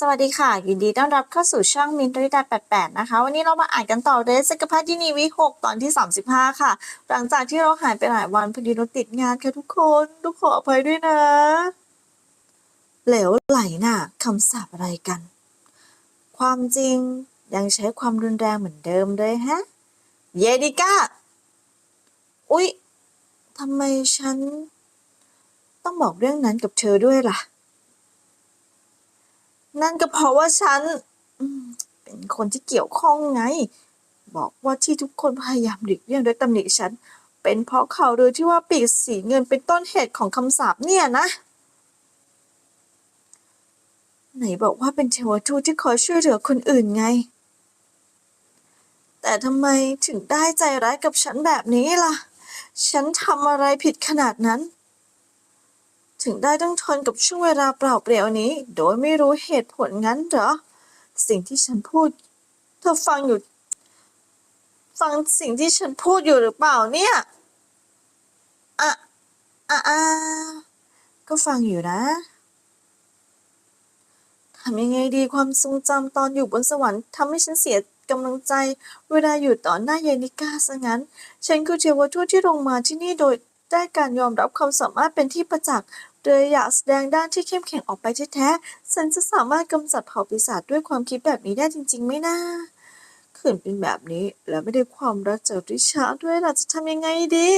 สวัสดีค่ะ ยินดีต้อนรับเข้าสู่ช่องมินตริดา88 นะคะ วันนี้เรามาอ่านกันต่อเรสกรพรรดินีวี6ตอนที่ 35 ค่ะ หลังจากที่เราหายไปหลายวันพอดีเราติดงานค่ะทุกคนทุกขออภัยด้วยนะ เหลวไหลน่ะคำสาปอะไรกัน ความจริงยังใช้ความรุนแรงเหมือนเดิมเลยฮะ เยดิก้า อุ๊ยทำไมฉัน ต้องบอกเรื่องนั้นกับเธอด้วยล่ะ นั่นก็เพราะว่าฉันเป็นคนที่เกี่ยวข้องไง บอกว่าที่ทุกคนพยายามหลีกเลี่ยงโดยตำหนิฉัน เป็นเพราะข่าวลือที่ว่าปีกสีเงินเป็นต้นเหตุของคำสาปเนี่ยนะ ไหนบอกว่าเป็นเทวทูตที่คอยช่วยเหลือคนอื่นไง แต่ทำไมถึงได้ใจร้ายกับฉันแบบนี้ล่ะ ฉันทำอะไรผิดขนาดนั้น ถึงได้ต้องทนกับช่วงเวลาเปล่าเปลี่ยวนี้ โดยไม่รู้เหตุผลงั้นเหรอ สิ่งที่ฉันพูด เธอฟังอยู่ ฟังสิ่งที่ฉันพูดอยู่หรือเปล่าเนี่ยอะอะอะก็ฟังอยู่นะทำยังไงดีความทรงจำตอนอยู่บนสวรรค์ทำให้ฉันเสียกำลังใจ เวลาอยู่ต่อหน้าเยนิก้าซะงั้น ฉันคือเทวทูตที่ลงมาที่นี่โดยได้การยอมรับความสามารถเป็นที่ประจักษ์ โดยอยากแสดงด้านที่เข้มแข็งออกไปแท้ๆฉันจะสามารถกำจัดเผ่าปีศาจด้วยความคิดแบบนี้ได้จริงๆไหมนะขืนเป็นแบบนี้แล้วไม่ได้ความรักจากริชาร์ดด้วยล่ะจะทำยังไงดี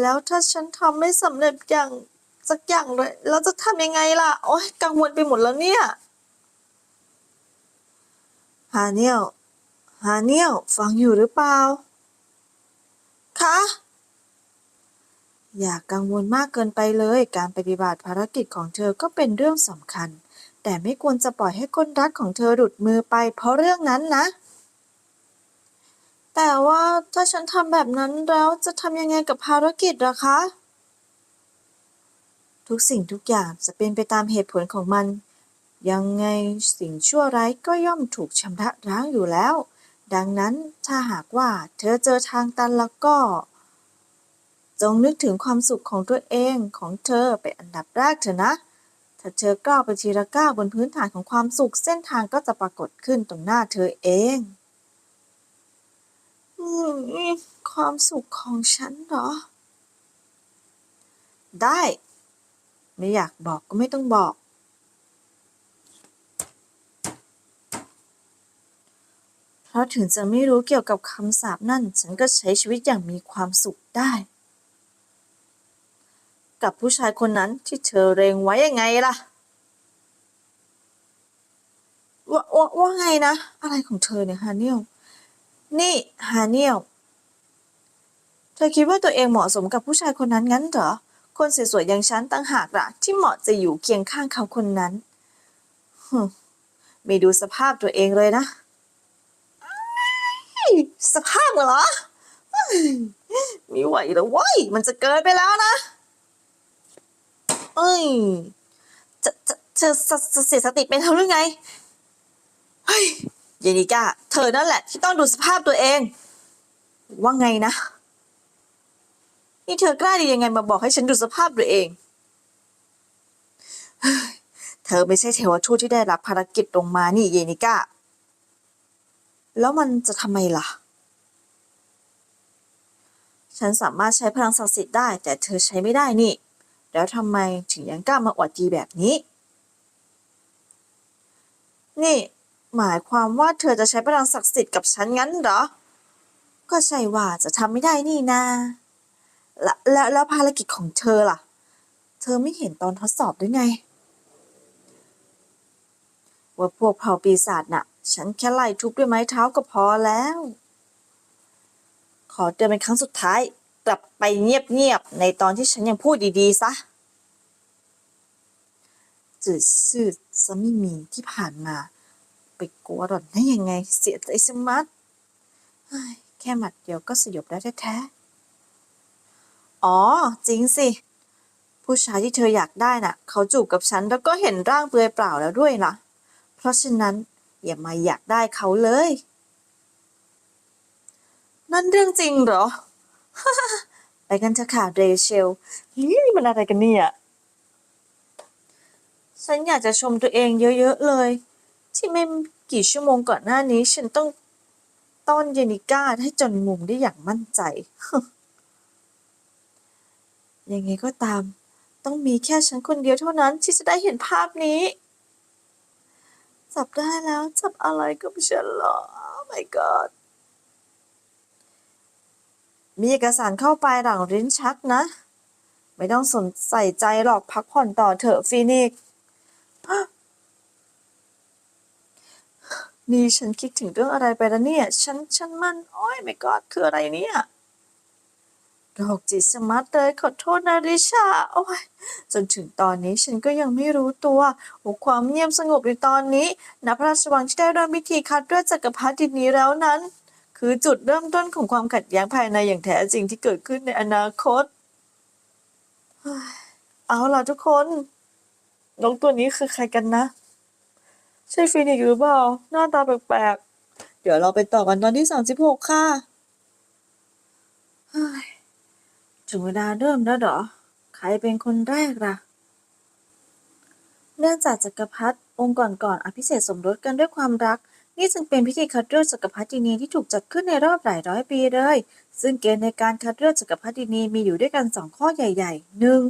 แล้วถ้าฉันทำไม่สำเร็จอย่างสักอย่างเลยเราจะทำยังไงล่ะ โอ๊ยกังวลไปหมดแล้วเนี่ยฮาเนียลฮาเนียลฟังอยู่หรือเปล่าคะ อย่ากกังวลมากเกินไปเลย การปฏิบัติภารกิจของเธอก็เป็นเรื่องสำคัญ แต่ไม่ควรจะปล่อยให้คนรักของเธอหลุดมือไปเพราะเรื่องนั้นนะ แต่ว่าถ้าฉันทำแบบนั้นแล้วจะทำยังไงกับภารกิจล่ะคะ ทุกสิ่งทุกอย่างจะเป็นไปตามเหตุผลของมัน ยังไงสิ่งชั่วร้ายก็ย่อมถูกชำระล้างอยู่แล้ว ดังนั้นถ้าหากว่าเธอเจอทางตันแล้วก็ จงนึกถึงความสุขของตัวเองของเธอเป็นอันดับแรกเถอะนะ ถ้าเธอก้าวไปทีละก้าวบนพื้นฐานของความสุขเส้นทางก็จะปรากฏขึ้นตรงหน้าเธอเองอความสุขของฉันเหรอ ได้ ไม่อยากบอกก็ไม่ต้องบอก เพราะถึงจะไม่รู้เกี่ยวกับคำสาปนั่น ฉันก็ใช้ชีวิตอย่างมีความสุขได้ กับผู้ชายคนนั้นที่เธอเรงไว้ยังไงล่ะว่าว่าว่าไงนะ อะไรของเธอเนี่ยฮาเนียลนี่ฮาเนียลเธอคิดว่าตัวเองเหมาะสมกับผู้ชายคนนั้นงั้นเหรอ คนสวยๆอย่างฉันตั้งหากล่ะที่เหมาะจะอยู่เคียงข้างเขาคนนั้นมไม่ดูสภาพตัวเองเลยนะสภาพเหรอไม่ไหวแล้วเว้ยมันจะเกินไปแล้วนะ เอ้ย จะจะเธอจะเสียสติไปแล้วหรือไง เฮ้ยเยนิก้า เธอนั่นแหละ ที่ต้องดูสภาพตัวเอง ว่าไงนะ นี่เธอกล้าดียังไงมาบอกให้ฉันดูสภาพตัวเองเฮ้ยเธอไม่ใช่เทวทูตที่ได้รับภารกิจลงมานี่เยนิก้า แล้วมันจะทำไมล่ะ ฉันสามารถใช้พลังศักดิ์สิทธิ์ได้ แต่เธอใช้ไม่ได้นี่ แล้วทำไมถึงยังกล้ามาอวดดีแบบนี้ นี่ หมายความว่าเธอจะใช้พลังศักดิ์สิทธิ์กับฉันงั้นเหรอ ก็ใช่ว่าจะทำไม่ได้นี่นาแล้วแล้วแล้วภารกิจของเธอล่ะ เธอไม่เห็นตอนทดสอบหรือไง ว่าพวกเผ่าปีศาจน่ะ ฉันแค่ไล่ทุบด้วยไม้เท้าก็พอแล้ว ขอเตือนเป็นครั้งสุดท้าย กลับไปเงียบๆในตอนที่ฉันยังพูดดีๆซะจืดชืดซะไม่มีที่ผ่านมา ไปกลัวหล่อนได้ยังไง เสียใจสมัดแค่หมัดเดียวก็สยบได้แท้ๆอ๋อ จริงสิ ผู้ชายที่เธออยากได้น่ะ เขาจูบกับฉันแล้วก็เห็นร่างเปลือยเปล่าแล้วด้วยล่ะเพราะฉะนั้นอย่ามาอยากได้เขาเลย นั่นเรื่องจริงเหรอ ไปกันเถอะค่ะเรเชลนี่มันอะไรกันเนี่ย ฉันอยากจะชมตัวเองเยอะๆเลย ที่ไม่กี่ชั่วโมงก่อนหน้านี้ ฉันต้องต้อนเยนิก้าให้จนมุมได้อย่างมั่นใจ ยังไงก็ตาม ต้องมีแค่ฉันคนเดียวเท่านั้นที่จะได้เห็นภาพนี้ จับได้แล้ว จับอะไรกับฉันเหรอ Oh my god มีเอกสารเข้าไปหลังริ้นชักนะ ไม่ต้องสนใส่ใจหรอกพักผ่อนต่อเถอะฟีนิกซ์นี่ฉันคิดถึงเรื่องอะไรไปแล้วเนี่ย ฉันฉันมันโอ้ยไม่กอดคืออะไรเนี่ยโรคจิตสมัดเลยขอโทษนะริชา โอ้ยจนถึงตอนนี้ฉันก็ยังไม่รู้ตัวโอ้ความเงียบสงบในตอนนี้ณพระราชวังที่ได้เริ่มพิธีคัดเลือกจักรพรรดินี้แล้วนั้น คือจุดเริ่มต้นของความขัดแย้งภายในอย่างแท้จริงที่เกิดขึ้นในอนาคต เอาล่ะทุกคนนกตัวนี้คือใครกันนะ ใช่ฟินิกซ์หรือเปล่า หน้าตาแปลกๆ เดี๋ยวเราไปต่อกันตอนที่สามสิบหกค่ะเฮ้ยถึงเวลาเริ่มแล้วเหรอ ใครเป็นคนแรกล่ะ เนื่องจากจักรพรรดิองค์ก่อนๆอภิเษกสมรสกันด้วยความรัก นี่จึงเป็นพิธีคัดเลือกจักรพรรดินีที่ถูกจัดขึ้นในรอบหลายร้อยปีเลย ซึ่งเกณฑ์ในการคัดเลือกจักรพรรดินีมีอยู่ด้วยกันสองข้อใหญ่ๆหนึ่ง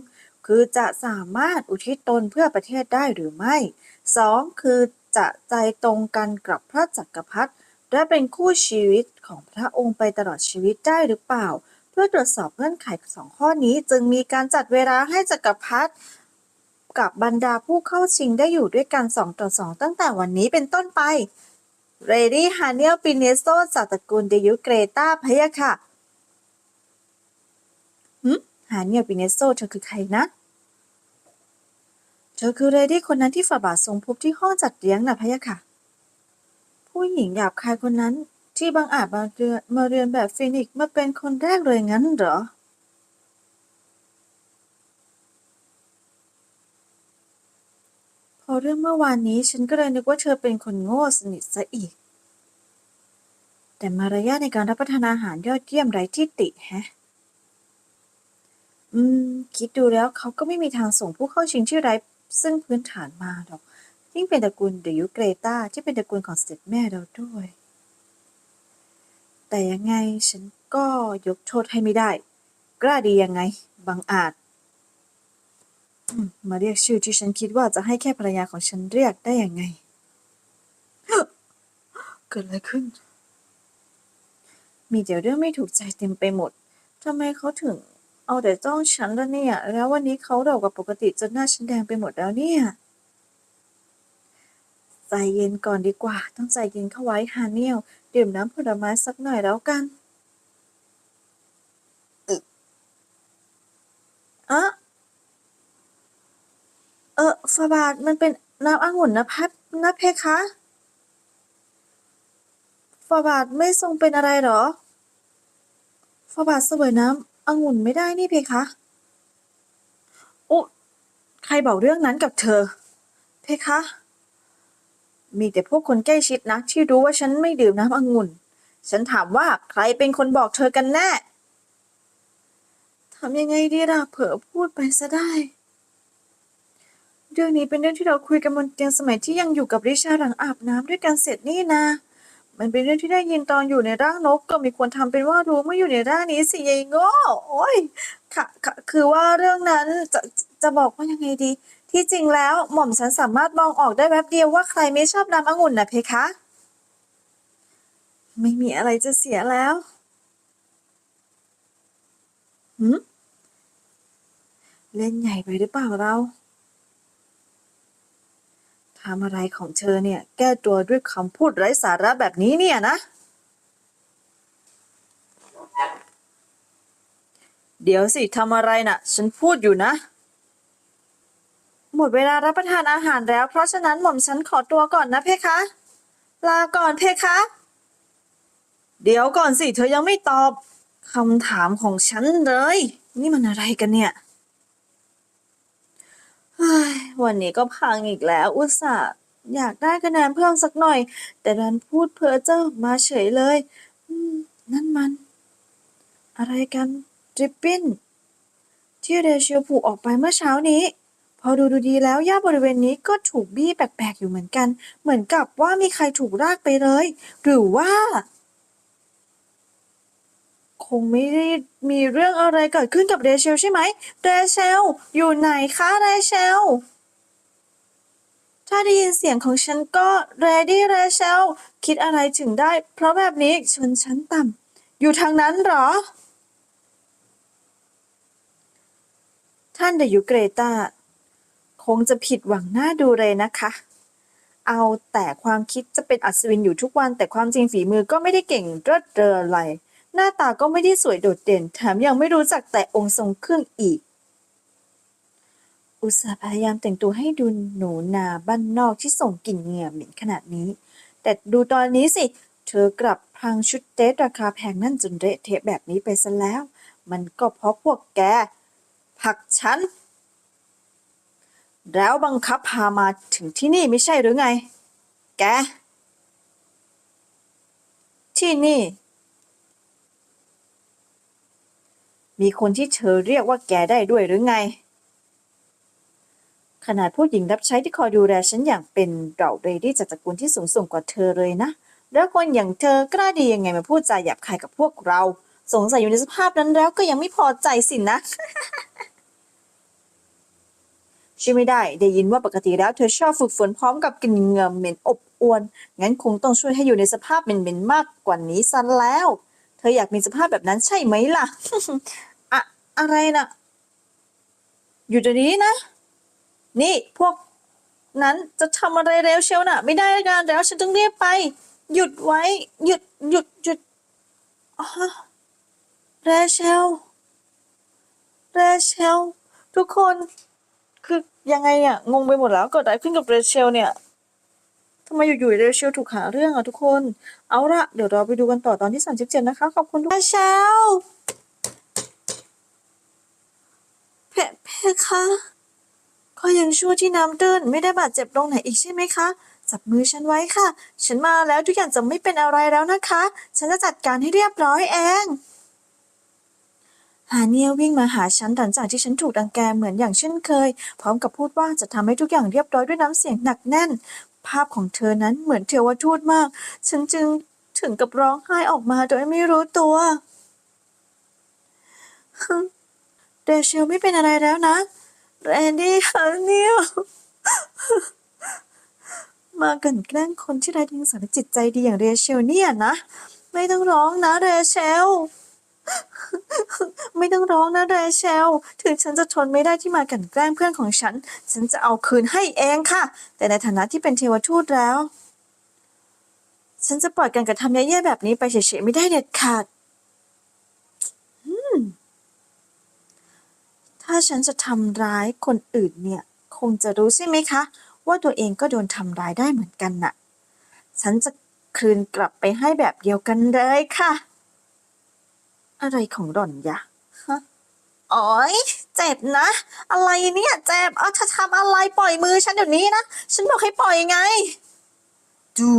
คือจะสามารถอุทิศตนเพื่อประเทศได้หรือไม่สองคือจะใจตรงกันกับพระจักรพรรดิและเป็นคู่ชีวิตของพระองค์ไปตลอดชีวิตได้หรือเปล่า เพื่อตรวจสอบเงื่อนไขสองข้อนี้จึงมีการจัดเวลาให้จักรพรรดิกับบรรดาผู้เข้าชิงได้อยู่ด้วยกันสองต่อสองตั้งแต่วันนี้เป็นต้นไป เรดี้ฮาเนียลปิเนโซจากตระกูลเดยุเกรตาพะยะค่ะหืมฮาเนียลปิเนโซเธอคือใครนะ เธอคือเรดี้คนนั้นที่ฝ่าบาททรงพบที่ห้องจัดเลี้ยงนะพะยะค่ะ ผู้หญิงหยาบคายคนนั้นที่บังอาจมาเรียนมาเรียนแบบฟินิกมาเป็นคนแรกเลยงั้นเหรอ พอเรื่องเมื่อวานนี้ฉันก็เลยนึกว่าเธอเป็นคนโง่สนิทซะอีก แต่มารยาทในการรับประทานอาหารยอดเยี่ยมไร้ที่ติแฮะ อืม คิดดูแล้วเขาก็ไม่มีทางส่งผู้เข้าชิงที่ไร้ซึ่งพื้นฐานมาหรอกยิ่งเป็นตระกูลเดยุเกรตาที่เป็นตระกูลของเสด็จแม่เราด้วย แต่ยังไงฉันก็ยกโทษให้ไม่ได้ กล้าดียังไง บังอาจ มาเรียกชื่อที่ฉันคิดว่าจะให้แค่ภรรยาของฉันเรียกได้อยังไง เกิดอะไรขึ้น มีแต่เรื่องไม่ถูกใจเต็มไปหมดทำไมเขาถึง เอาแต่จ้องฉันและเนี่ย แล้ววันนี้เขาเร็วกว่าปกติจนหน้าฉันแดงไปหมดแล้วเนี่ย ใจเย็นก่อนดีกว่า ต้องใจเย็นเข้าไว้ฮาเนียลดื่มน้ำผลไม้สักหน่อยแล้วกันอึอะ เออฟาบาทมันเป็นน้ำองุ่นนะพัดนะเพคะฟาบาทไม่ทรงเป็นอะไรหรอฟาบาทเสวยน้ำองุ่นไม่ได้นี่เพคะโอ้ใครบอกเรื่องนั้นกับเธอ เพคะ มีแต่พวกคนใกล้ชิดนะที่รู้ว่าฉันไม่ดื่มน้ำองุ่น ฉันถามว่าใครเป็นคนบอกเธอกันแน่ทำยังไงดีล่ะเผลอพูดไปซะได้ เรื่องนี้เป็นเรื่องที่เราคุยกันบนเตียงสมัยที่ยังอยู่กับริชาหลังอาบน้ำด้วยกันเสร็จนี่นะ มันเป็นเรื่องที่ได้ยินตอนอยู่ในร่างนกก็มีควรทำเป็นว่ารู้เมื่ออยู่ในร่างนี้สิยายโง่โอ้ยค่ะค่ะคือว่าเรื่องนั้นจะจะบอกว่ายังไงดี ที่จริงแล้วหม่อมฉันสามารถมองออกได้แวบเดียวว่าใครไม่ชอบน้ำองุ่นนะเพคะ ไม่มีอะไรจะเสียแล้วหืมเล่นใหญ่ไปหรือเปล่าเรา ทำอะไรของเธอเนี่ย แก้ตัวด้วยคำพูดไร้สาระแบบนี้เนี่ยนะ เดี๋ยวสิทำอะไรน่ะ ฉันพูดอยู่นะ หมดเวลารับประทานอาหารแล้ว เพราะฉะนั้นหม่อมฉันขอตัวก่อนนะเพคะ ลาก่อนเพคะ เดี๋ยวก่อนสิ เธอยังไม่ตอบคำถามของฉันเลย นี่มันอะไรกันเนี่ยเฮ้ย วันนี้ก็พังอีกแล้ว อุตส่าห์อยากได้คะแนนเพิ่มสักหน่อย แต่ดันพูดเพ้อเจ้อมาเฉยเลยนั่นมัน อะไรกันดริปปิ้นที่เรเชียวผูกออกไปเมื่อเช้านี้พพอดูดูดีแล้วหญ้าบริเวณนี้ก็ถูกบี้แปลกๆอยู่เหมือนกัน เหมือนกับว่ามีใครถูกรากไปเลย หรือว่า คงไม่ได้มีเรื่องอะไรเกิดขึ้นกับเรเชลใช่ไหมเรเชลอยู่ไหนคะเรเชลถ้าได้ยินเสียงของฉันก็เรดี้เรเชลคิดอะไรถึงได้ เพราะแบบนี้ชนชั้นต่ำอยู่ทางนั้นหรอ ท่านเดยุเกรตาคงจะผิดหวังหน้าดูเลยนะคะ เอาแต่ความคิดจะเป็นอัศวินอยู่ทุกวัน แต่ความจริงฝีมือก็ไม่ได้เก่งเลิศเรออะไร หน้าตาก็ไม่ได้สวยโดดเด่น แถมยังไม่รู้จักแต่องค์ทรงเครื่องอีก อุตส่าห์พยายามแต่งตัวให้ดูหนูนาบ้านนอกที่ส่งกลิ่นเหงื่อเหม็นขนาดนี้ แต่ดูตอนนี้สิ เธอกลับพังชุดเดทราคาแพงนั่นจนเละเทะแบบนี้ไปซะแล้ว มันก็เพราะพวกแกผลักฉัน แล้วบังคับพามาถึงที่นี่ไม่ใช่หรือไง แก ที่นี่ มีคนที่เธอเรียกว่าแกได้ด้วยหรือไง ขนาดผู้หญิงรับใช้ที่คอยดูแลฉันอย่างเป็นเราเรดี้จากตระกูลที่สูงส่งกว่าเธอเลยนะ แล้วคนอย่างเธอกล้าดียังไงมาพูดจาหยาบคายกับพวกเรา สงสัยอยู่ในสภาพนั้นแล้วก็ยังไม่พอใจสินะช่วยไม่ได้ ได้ยินว่าปกติแล้วเธอชอบฝึกฝนพร้อมกับกลิ่นเหงื่อเหม็นอบอวน งั้นคงต้องช่วยให้อยู่ในสภาพเหม็นๆมากกว่านี้ซะแล้ว ธออยากมีสภาพแบบนั้นใช่ไหมล่ะ อะอะไรนะอยู่เดี๋ยวนี้นะ นี่พวกนั้นจะทำอะไรเร็วเชียวน่ะ ไม่ได้การแล้วฉันต้องเรียกไป หยุดไว้ หยุดหยุดหยุดเรเชลเรเชลทุกคน คือยังไงอะงงไปหมดแล้วเกิดอะไรขึ้นกับเรเชลเนี่ย ทำไมอยู่ๆเรเชลถูกหาเรื่องอะทุกคน เอาละเดี๋ยวเราไปดูกันต่อตอนที่สามสิบเจ็ดนะคะ ขอบคุณทุกเรเชลเพเพคะก็ยังชั่วที่น้ำตื้นไม่ได้บาดเจ็บตรงไหนอีกใช่ไหมคะ จับมือฉันไว้ค่ะ ฉันมาแล้วทุกอย่างจะไม่เป็นอะไรแล้วนะคะ ฉันจะจัดการให้เรียบร้อยเองฮาเนียวิ่งมาหาฉันหลังจากที่ฉันถูกรังแกเหมือนอย่างเช่นเคย พร้อมกับพูดว่าจะทำให้ทุกอย่างเรียบร้อยด้วยน้ำเสียงหนักแน่น ภาพของเธอนั้นเหมือนเทวทูตมาก ฉันจึงถึงกับร้องไห้ออกมาโดยไม่รู้ตัวเดเชลไม่เป็นอะไรแล้วนะ แรนดี้ฮาเนียมากันแกล้งคนที่ไร้เดียงสาและจิตใจดีอย่างเรเชลเนี่ยนะ ไม่ต้องร้องนะเรเชล ไม่ต้องร้องนะเรเชล ถึงฉันจะทนไม่ได้ที่มากลันแกล้งเพื่อนของฉัน ฉันจะเอาคืนให้เองค่ะ แต่ในฐานะที่เป็นเทวทูตแล้ว ฉันจะปล่อยการกระทำแย่ๆแบบนี้ไปเฉยๆไม่ได้เด็ดขาดถ้าฉันจะทำร้ายคนอื่นเนี่ย คงจะรู้ใช่ไหมคะ ว่าตัวเองก็โดนทำร้ายได้เหมือนกันน่ะ ฉันจะคืนกลับไปให้แบบเดียวกันเลยค่ะ อะไรของหล่อนยะฮะอ๋อยเจ็บนะ อะไรเนี่ยเจ็บเอาเธอทำอะไรปล่อยมือฉันเดี๋ยวนี้นะ ฉันบอกให้ปล่อยไง ดู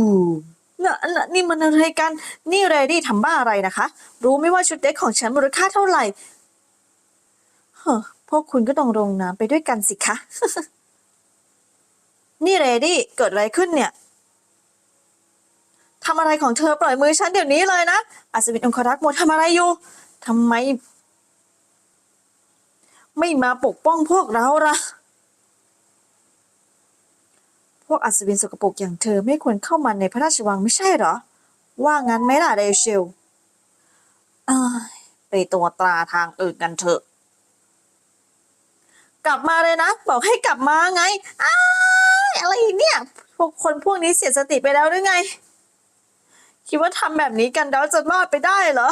น่ะน่ะนี่มันอะไรกัน นี่เรดี้ทำบ้าอะไรนะคะ รู้ไหมว่าชุดเด็กของฉันมูลค่าเท่าไหร่เฮ้อพวกคุณก็ต้องลงน้ำไปด้วยกันสิคะ นี่เรดี้เกิดอะไรขึ้นเนี่ย ทำอะไรของเธอปล่อยมือฉันเดี๋ยวนี้เลยนะอัศวินองครักษ์โมทำอะไรอยู่ทำไม ไม่มาปกป้องพวกเราล่ะ พวกอัศวินสกปรกอย่างเธอไม่ควรเข้ามาในพระราชวังไม่ใช่เหรอ ว่างั้นไหมล่ะเรเชลไปตัวตราทางอื่นกันเถอะ กลับมาเลยนะ บอกให้กลับมาไงอ้าอะไรเนี่ยพวกคนพวกนี้เสียสติไปแล้วหรือไง คิดว่าทำแบบนี้กันแล้วจะรอดไปได้เหรอ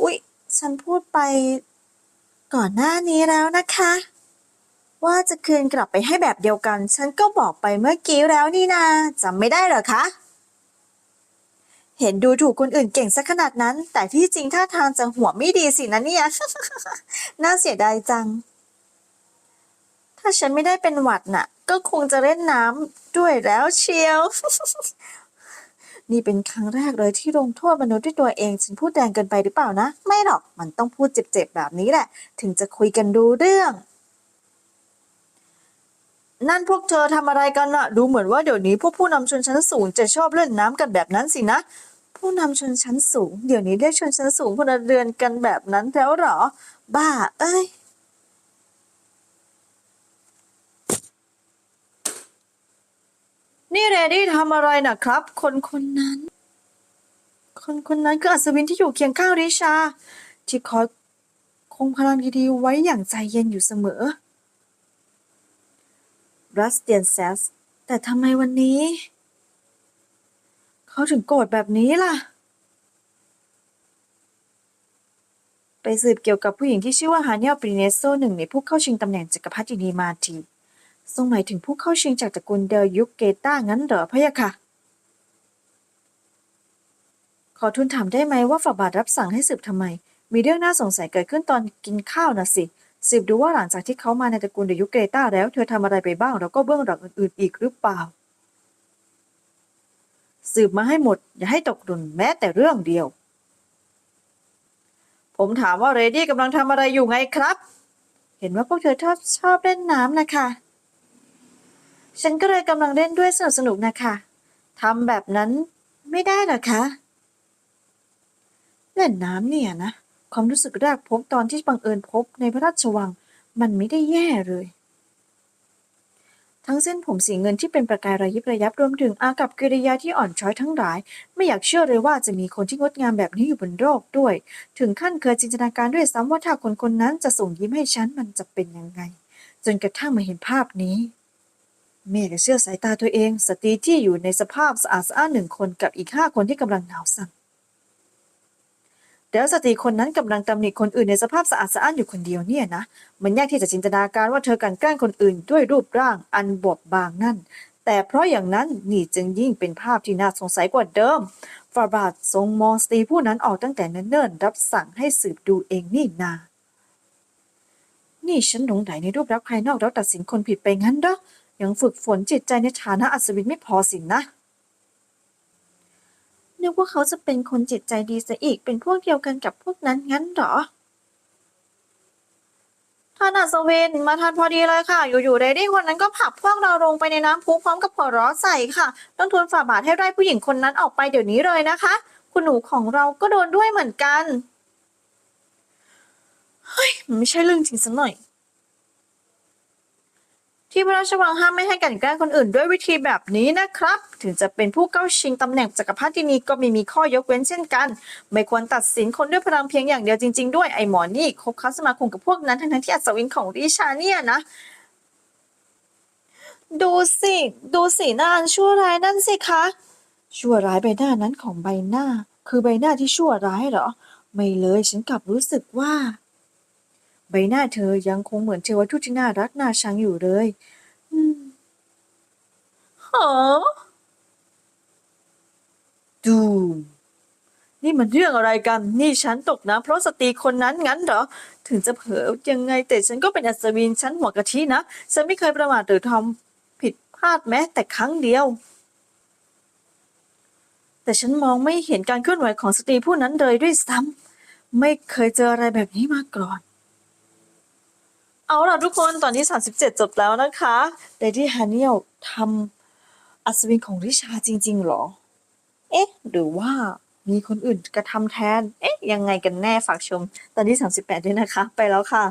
อุ๊ย ฉันพูดไปก่อนหน้านี้แล้วนะคะ ว่าจะคืนกลับไปให้แบบเดียวกัน ฉันก็บอกไปเมื่อกี้แล้วนี่นาจำไม่ได้เหรอคะ เห็นดูถูกคนอื่นเก่งซะขนาดนั้น แต่ที่จริงท่าทางจะหัวไม่ดีสินะเนี่ย น่าเสียดายจัง ถ้าฉันไม่ได้เป็นหวัดน่ะ ก็คงจะเล่นน้ำด้วยแล้วเชียว นี่เป็นครั้งแรกเลยที่ลงโทษมนุษย์ด้วยตัวเองฉันพูดแรงเกินไปหรือเปล่านะ ไม่หรอกมันต้องพูดเจ็บๆแบบนี้แหละ ถึงจะคุยกันดูเรื่องนั่นพวกเธอทำอะไรกันอะดูเหมือนว่าเดี๋ยวนี้พวกผู้นำชนชั้นสูงจะชอบเล่นน้ำกันแบบนั้นสินะ ผู้นำชนชั้นสูง เดี๋ยวนี้เรียกชนชั้นสูงพลเรือนกันแบบนั้นแล้วหรอ บ้า เอ้ย นี่เรดี้ทำอะไรนะครับ คนคนนั้น คนคนนั้นคืออัศวินที่อยู่เคียงข้างริชา ที่คอยคงพลังดีๆไว้อย่างใจเย็นอยู่เสมอ รัสเตียนแซส แต่ทำไมวันนี้ เขาถึงโกรธแบบนี้ล่ะ ไปสืบเกี่ยวกับผู้หญิงที่ชื่อว่าฮาเนียลปริเนโซหนึ่งในผู้เข้าชิงตำแหน่งจักรพรรดินีมาที ทรงหมายถึงผู้เข้าชิงจากตระกูลเดลยุคเกต้างั้นเหรอพะยะค่ะ ขอทูลถามได้ไหมว่าฝ่าบาทรับสั่งให้สืบทำไม มีเรื่องน่าสงสัยเกิดขึ้นตอนกินข้าวนะสิ สืบดูว่าหลังจากที่เขามาในตระกูลเดยุคเกต้าแล้วเธอทำอะไรไปบ้างแล้วก็เบื้องหลังอื่นๆอีกหรือเปล่า สืบมาให้หมด อย่าให้ตกหล่นแม้แต่เรื่องเดียว ผมถามว่าเรดี้กำลังทำอะไรอยู่ไงครับเห็นว่าพวกเธอชอบชอบเล่นน้ำนะคะ ฉันก็เลยกำลังเล่นด้วยสนุกสนุกนะคะทำแบบนั้นไม่ได้หรอคะ เล่นน้ำเนี่ยนะ ความรู้สึกแรกพบตอนที่บังเอิญพบในพระราชวัง มันไม่ได้แย่เลย ทั้งเส้นผมสีเงินที่เป็นประกายระยิบระยับรวมถึงอากับกิริยาที่อ่อนช้อยทั้งหลาย ไม่อยากเชื่อเลยว่าจะมีคนที่งดงามแบบนี้อยู่บนโลกด้วย ถึงขั้นเคยจินตนาการด้วยซ้ำว่าถ้าคนคนนั้นจะส่งยิ้มให้ฉันมันจะเป็นยังไง จนกระทั่งมาเห็นภาพนี้ แม่ก็เชื่อสายตาตัวเอง สตรีที่อยู่ในสภาพสะอาดสะอ้านหนึ่งคนกับอีกห้าคนที่กำลังหนาวสั่นแล้วสตรีคนนั้นกำลังตำหนิคนอื่นในสภาพสะอาดสะอ้านอยู่คนเดียวเนี่ยนะ มันยากที่จะจินตนาการว่าเธอกลันแกล้งคนอื่นด้วยรูปร่างอันบอบบางนั่น แต่เพราะอย่างนั้นนี่จึงยิ่งเป็นภาพที่น่าสงสัยกว่าเดิมฟาบาททรงมองสตรีผู้นั้นออกตั้งแต่เนิ่นๆรับสั่งให้สืบดูเองนี่นา นี่ฉันหลงไหลในรูปลักษณ์ภายนอกแล้วตัดสินคนผิดไปงั้นเหรอ ยังฝึกฝนจิตใจในฐานะอัศวินไม่พอสินนะนึกว่าเขาจะเป็นคนจิตใจดีซะอีกเป็นพวกเดียวกันกับพวกนั้นงั้นหรอท่านอัศวินมาทันพอดีเลยค่ะ อยู่ๆเรดี้คนนั้นก็ผลักพวกเราลงไปในน้ำพุพร้อมกับหัวเราะใส่ค่ะต้องทูลฝ่าบาทให้ไล่ผู้หญิงคนนั้นออกไปเดี๋ยวนี้เลยนะคะ คุณหนูของเราก็โดนด้วยเหมือนกัน เฮ้ยมันไม่ใช่เรื่องจริงสักหน่อย ที่พระราชวังห้ามไม่ให้กันแกล้งคนอื่นด้วยวิธีแบบนี้นะครับ ถึงจะเป็นผู้เข้าชิงตำแหน่งจักรพรรดินีก็ไม่มีข้อยกเว้นเช่นกัน ไม่ควรตัดสินคนด้วยพลังเพียงอย่างเดียวจริง ๆ ด้วยไอ้หมอนี่คบค้าสมาคมกับพวกนั้นทั้งๆที่อัศวินของริชาเนี่ยนะดูสิดูสีหน้านชั่วร้ายนั่นสิคะ ชั่วร้ายใบหน้านั้นของใบหน้า คือใบหน้าที่ชั่วร้ายเหรอ ไม่เลยฉันกลับรู้สึกว่า ใบหน้าเธอยังคงเหมือนเทวทูตที่น่ารักน่าชังอยู่เลยอืมหอดูมนี่มันเรื่องอะไรกัน นี่ฉันตกน้ำเพราะสตรีคนนั้นงั้นเหรอ ถึงจะเผลอยังไงแต่ฉันก็เป็นอัศวินฉันหัวกะทินะ ฉันไม่เคยประมาทหรือทำผิดพลาดแม้แต่ครั้งเดียว แต่ฉันมองไม่เห็นการเคลื่อนไหวของสตรีผู้นั้นเลยด้วยซ้ำไม่เคยเจออะไรแบบนี้มาก่อน เอาล่ะทุกคนตอนที่ 37 จบแล้วนะคะเดดี้ฮันเนียลทำอัศวินของริชาจริง ๆ หรอ เอ๊ะ หรือว่ามีคนอื่นกระทำแทน เอ๊ะ ยังไงกันแน่ฝากชม ตอนที่ 38 ด้วยนะคะ ไปแล้วค่ะ